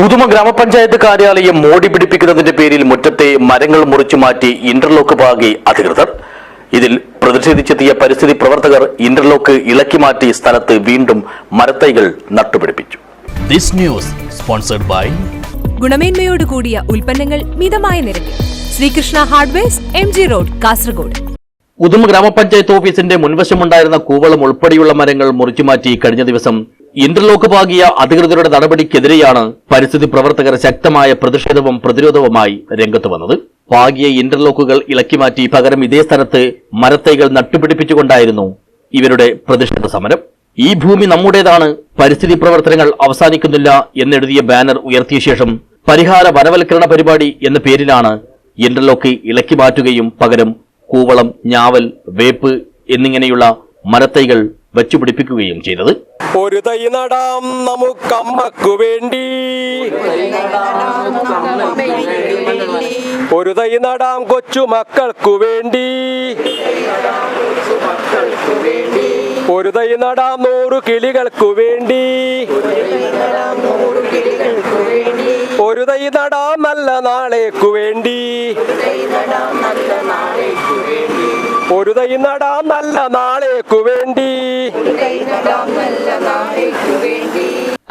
ഉദുമ ഗ്രാമപഞ്ചായത്ത് കാര്യാലയം മോടി പിടിപ്പിക്കുന്നതിന്റെ പേരിൽ മുറ്റത്തെ മരങ്ങൾ മുറിച്ചു മാറ്റി ഇന്റർലോക്ക് പാകി അധികൃതർ. ഇതിൽ പ്രതിഷേധിച്ചെത്തിയ പരിസ്ഥിതി പ്രവർത്തകർ ഇന്റർലോക്ക് ഇളക്കി മാറ്റി സ്ഥലത്ത് വീണ്ടും മരത്തൈകൾ നട്ടുപിടിപ്പിച്ചു. This news sponsored by ഗുണമേന്മയോട് കൂടിയ ഉൽപ്പന്നങ്ങൾ മിതമായ നിരക്കിൽ. Sreekrishna hardwares M G road Kasaragod. Uduma ഗ്രാമപഞ്ചായത്ത് ഓഫീസിന്റെ മുൻവശമുണ്ടായിരുന്ന കൂവളം ഉൾപ്പെടെയുള്ള മരങ്ങൾ മുറിച്ചുമാറ്റി കഴിഞ്ഞ ദിവസം ഇന്റർലോക്ക് പാകിയ അധികൃതരുടെ നടപടിക്കെതിരെയാണ് പരിസ്ഥിതി പ്രവർത്തകർ ശക്തമായ പ്രതിഷേധവും പ്രതിരോധവുമായി രംഗത്ത് വന്നത്. പാകിയ ഇന്റർലോക്കുകൾ ഇളക്കിമാറ്റി പകരം ഇതേ സ്ഥലത്ത് മരത്തൈകൾ നട്ടുപിടിപ്പിച്ചുകൊണ്ടായിരുന്നു ഇവരുടെ പ്രതിഷേധ സമരം. ഈ ഭൂമി നമ്മുടേതാണ് പരിസ്ഥിതി പ്രവർത്തനങ്ങൾ അവസാനിക്കുന്നില്ല എന്നെഴുതിയ ബാനർ ഉയർത്തിയ ശേഷം പരിഹാര വനവൽക്കരണ പരിപാടി എന്ന പേരിലാണ് ഇന്റർലോക്ക് ഇളക്കി മാറ്റുകയും പകരം കൂവളം ഞാവൽ വേപ്പ് എന്നിങ്ങനെയുള്ള മരത്തൈകൾ വച്ചുപിടിപ്പിക്കുകയും ചെയ്തത്. ഒരു തൈ നടാം നമുക്കമ്മക്കു വേണ്ടി. ഒരു തൈ നടാം കൊച്ചു മക്കൾക്കു വേണ്ടി. ഒരു തൈ നടാം നൂറു കിളികൾക്കു വേണ്ടി. ഒരു തൈ നടാം നല്ല നാളേക്കു വേണ്ടി. ഒരു തൈ നടാം നല്ല നാളേക്കു വേണ്ടി.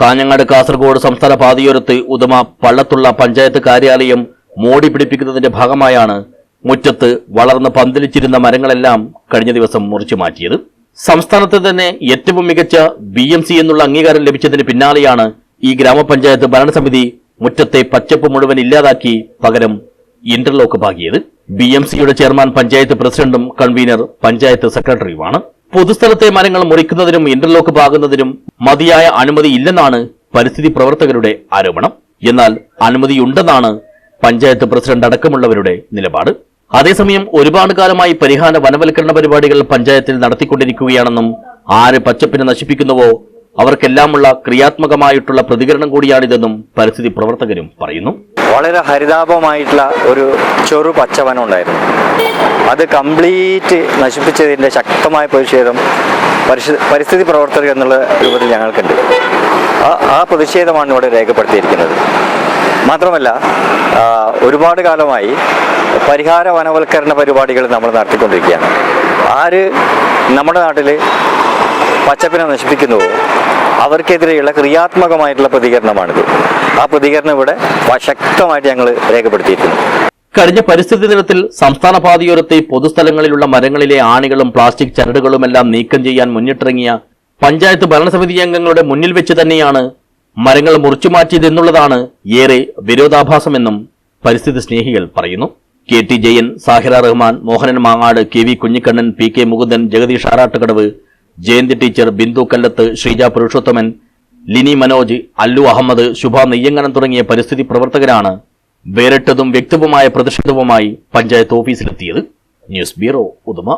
കാഞ്ഞങ്ങാട് കാസർഗോഡ് സംസ്ഥാന പാതയോരത്ത് ഉദമ പള്ളത്തുള്ള പഞ്ചായത്ത് കാര്യാലയം മോടി പിടിപ്പിക്കുന്നതിന്റെ ഭാഗമായാണ് മുറ്റത്ത് വളർന്ന് പന്തലിച്ചിരുന്ന മരങ്ങളെല്ലാം കഴിഞ്ഞ ദിവസം മുറിച്ചു മാറ്റിയത്. സംസ്ഥാനത്ത് തന്നെ ഏറ്റവും മികച്ച ബി എം സി എന്നുള്ള അംഗീകാരം ലഭിച്ചതിന് പിന്നാലെയാണ് ഈ ഗ്രാമപഞ്ചായത്ത് ഭരണസമിതി മുറ്റത്തെ പച്ചപ്പ് മുഴുവൻ ഇല്ലാതാക്കി പകരം ഇന്റർലോക്ക് പാകിയത്. ബി എം സിയുടെ ചെയർമാൻ പഞ്ചായത്ത് പ്രസിഡന്റും കൺവീനർ പഞ്ചായത്ത് സെക്രട്ടറിയുമാണ്. പൊതുസ്ഥലത്തെ മരങ്ങൾ മുറിക്കുന്നതിനും ഇന്റർലോക്ക് പാകുന്നതിനും മതിയായ അനുമതി ഇല്ലെന്നാണ് പരിസ്ഥിതി പ്രവർത്തകരുടെ ആരോപണം. എന്നാൽ അനുമതിയുണ്ടെന്നാണ് പഞ്ചായത്ത് പ്രസിഡന്റ് അടക്കമുള്ളവരുടെ നിലപാട്. അതേസമയം ഒരുപാട് കാലമായി പരിഹാര വനവൽക്കരണ പരിപാടികൾ പഞ്ചായത്തിൽ നടത്തിക്കൊണ്ടിരിക്കുകയാണെന്നും ആര് പച്ചപ്പിനെ നശിപ്പിക്കുന്നുവോ അവർക്കെല്ലാമുള്ള ക്രിയാത്മകമായിട്ടുള്ള പ്രതികരണം കൂടിയാണിതെന്നും പരിസ്ഥിതി പ്രവർത്തകരും പറയുന്നു. വളരെ ഹരിതാപമായിട്ടുള്ള ഒരു ചെറു പച്ചവനം ഉണ്ടായിരുന്നു അത് കംപ്ലീറ്റ് നശിപ്പിച്ചതിന്റെ ശക്തമായ പ്രതിഷേധം പരിസ്ഥിതി പ്രവർത്തകർ എന്നുള്ള രൂപത്തിൽ ഞങ്ങൾക്കുണ്ട്. ആ പ്രതിഷേധമാണ് ഇവിടെ രേഖപ്പെടുത്തിയിരിക്കുന്നത്. മാത്രമല്ല ഒരുപാട് കാലമായി പരിഹാര വനവൽക്കരണ പരിപാടികൾ നമ്മൾ നടത്തിക്കൊണ്ടിരിക്കുകയാണ്. ആര് നമ്മുടെ നാട്ടിൽ പച്ചപ്പിനെ നശിപ്പിക്കുന്നുവോ അവർക്കെതിരെയുള്ള ക്രിയാത്മകമായിട്ടുള്ള പ്രതികരണമാണിത്. ആ പ്രതികരണം ഇവിടെ ശക്തമായിട്ട് ഞങ്ങൾ രേഖപ്പെടുത്തിയിരിക്കുന്നു കഴിഞ്ഞ പരിസ്ഥിതി ദിനത്തിൽ സംസ്ഥാന പാതയോരത്തെ പൊതുസ്ഥലങ്ങളിലുള്ള മരങ്ങളിലെ ആണികളും പ്ലാസ്റ്റിക് ചരടുകളുമെല്ലാം നീക്കം ചെയ്യാൻ മുന്നിട്ടിറങ്ങിയ പഞ്ചായത്ത് ഭരണസമിതി അംഗങ്ങളുടെ മുന്നിൽ വെച്ച് തന്നെയാണ് മരങ്ങൾ മുറിച്ചുമാറ്റിയതെന്നുള്ളതാണ് ഏറെ വിരോധാഭാസമെന്നും പരിസ്ഥിതി സ്നേഹികൾ പറയുന്നു. K T Jayan Sahira Rahman Mohanan Mangad K V Kunhikannan P K Mukundan Jagadish Arattukadavu Jayanthi teacher Bindu Kallath Sreeja Purushothaman Lini Manoj Allu Ahmed Shubha നെയ്യങ്ങനം തുടങ്ങിയ പരിസ്ഥിതി പ്രവർത്തകരാണ് വേറിട്ടതും വ്യക്തവുമായ പ്രതിഷേധവുമായി പഞ്ചായത്ത് ഓഫീസിലെത്തിയത്. News bureau Uduma.